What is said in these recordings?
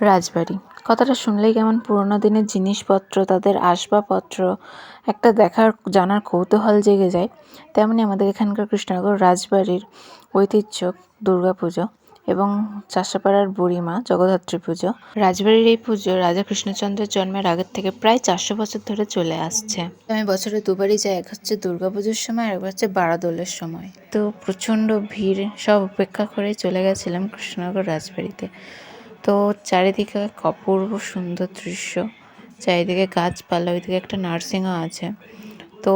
রাজবাড়ি। কথাটা শুনলেই কেমন পুরোনো দিনের জিনিসপত্র, তাদের আসবাবপত্র, একটা দেখার, জানার কৌতূহল জেগে যায়। তেমনই আমাদের এখানকার কৃষ্ণনগর রাজবাড়ির ঐতিহ্য দুর্গা পুজো এবং চাষাপাড়ার বুড়িমা, জগদ্ধাত্রী পুজো। রাজবাড়ির এই পুজো রাজা কৃষ্ণচন্দ্রের জন্মের আগের থেকে প্রায় চারশো বছর ধরে চলে আসছে। আমি বছরে দুবারই যাই, এক হচ্ছে দুর্গা পুজোর সময় আর একবার হচ্ছে বারাদোলের সময়। তো প্রচণ্ড ভিড়, সব উপেক্ষা করে চলে গেছিলাম কৃষ্ণনগর রাজবাড়িতে। তো চারিদিকে অপূর্ব সুন্দর দৃশ্য। চারিদিকে গাছপালা, ওইদিকে একটা নার্সিংও আছে। তো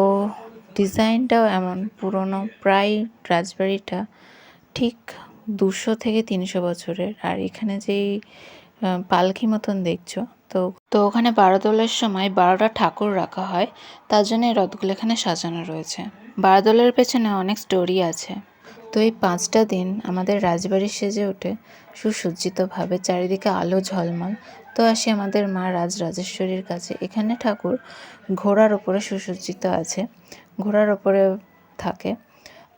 ডিজাইনটাও এমন, পুরনো, প্রায় রাজবাড়িটা, ঠিক দুশো থেকে তিনশো বছরের। আর এখানে যেই পালকি মতন দেখছ, তো তো ওখানে বারোদোলের সময় বারোটা ঠাকুর রাখা হয়। তার জন্য এই রথগুলো এখানে সাজানো রয়েছে। বারোদোলের পেছনে অনেক স্টোরি আছে। তো এই পাঁচটা দিন আমাদের রাজবাড়ি সেজে ওঠে সুসজ্জিতভাবে চারিদিকে আলো ঝলমল। তো আসি আমাদের মা রাজ রাজেশ্বরীর কাছে। এখানে ঠাকুর ঘোড়ার ওপরে সুসজ্জিত আছে, ঘোড়ার ওপরে থাকে।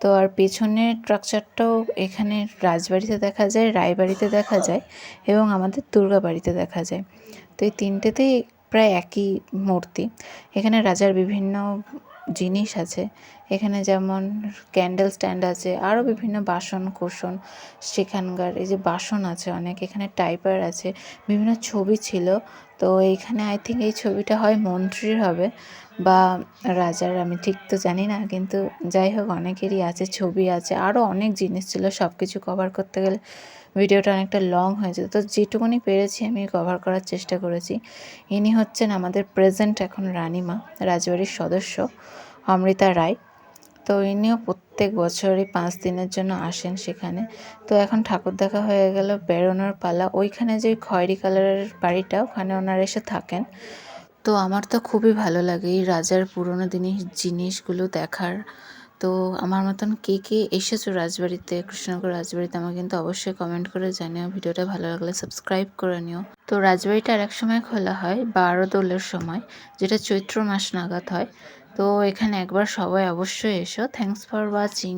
তো আর পেছনের স্ট্রাকচারটাও এখানে রাজবাড়িতে দেখা যায়, রায়বাড়িতে দেখা যায় এবং আমাদের দুর্গা বাড়িতে দেখা যায়। তো এই তিনটেতেই প্রায় একই মূর্তি। এখানে রাজার বিভিন্ন জিনিস আছে। এখানে যেমন ক্যান্ডেল স্ট্যান্ড আছে আরও বিভিন্ন বাসন কোসন সেখানকার এই যে বাসন আছে অনেক, এখানে টাইপার আছে, বিভিন্ন ছবি ছিল। তো এইখানে আই থিঙ্ক এই ছবিটা হয় মন্ত্রীর হবে বা রাজার, আমি ঠিক তো জানি না, কিন্তু যাই হোক অনেকেরই আছে, ছবি আছে আরও অনেক জিনিস ছিল সব কিছু কভার করতে গেলে ভিডিওটা অনেকটা লং হয়ে যেত। তো যেটুকুনি পেরেছি আমি কভার করার চেষ্টা করেছি। ইনি হচ্ছেন আমাদের প্রেজেন্ট এখন রানীমা, রাজবাড়ির সদস্য অমৃতা রায়। তো ইনিও প্রত্যেক বছরই পাঁচ দিনের জন্য আসেন সেখানে। তো এখন ঠাকুর দেখা হয়ে গেল বেরোনোর পালা। ওইখানে যে খয়েরি কালারের বাড়িটা, ওখানে ওনারা এসে থাকেন। তো আমার তো খুবই ভালো লাগে এই রাজার পুরনো দিনের জিনিসগুলো দেখার। তো আমার মতন কে কে এসেছ রাজবাড়িতে, কৃষ্ণনগর রাজবাড়িতে, আমাকে কিন্তু অবশ্যই কমেন্ট করে জানিও। ভিডিওটা ভালো লাগলে সাবস্ক্রাইব করে নিও। তো রাজবাড়িটা আর এক সময় খোলা হয়, বারো দোলের সময়, যেটা চৈত্র মাস নাগাদ হয়। তো এখানে একবার সবাই অবশ্যই এসো। Thanks for watching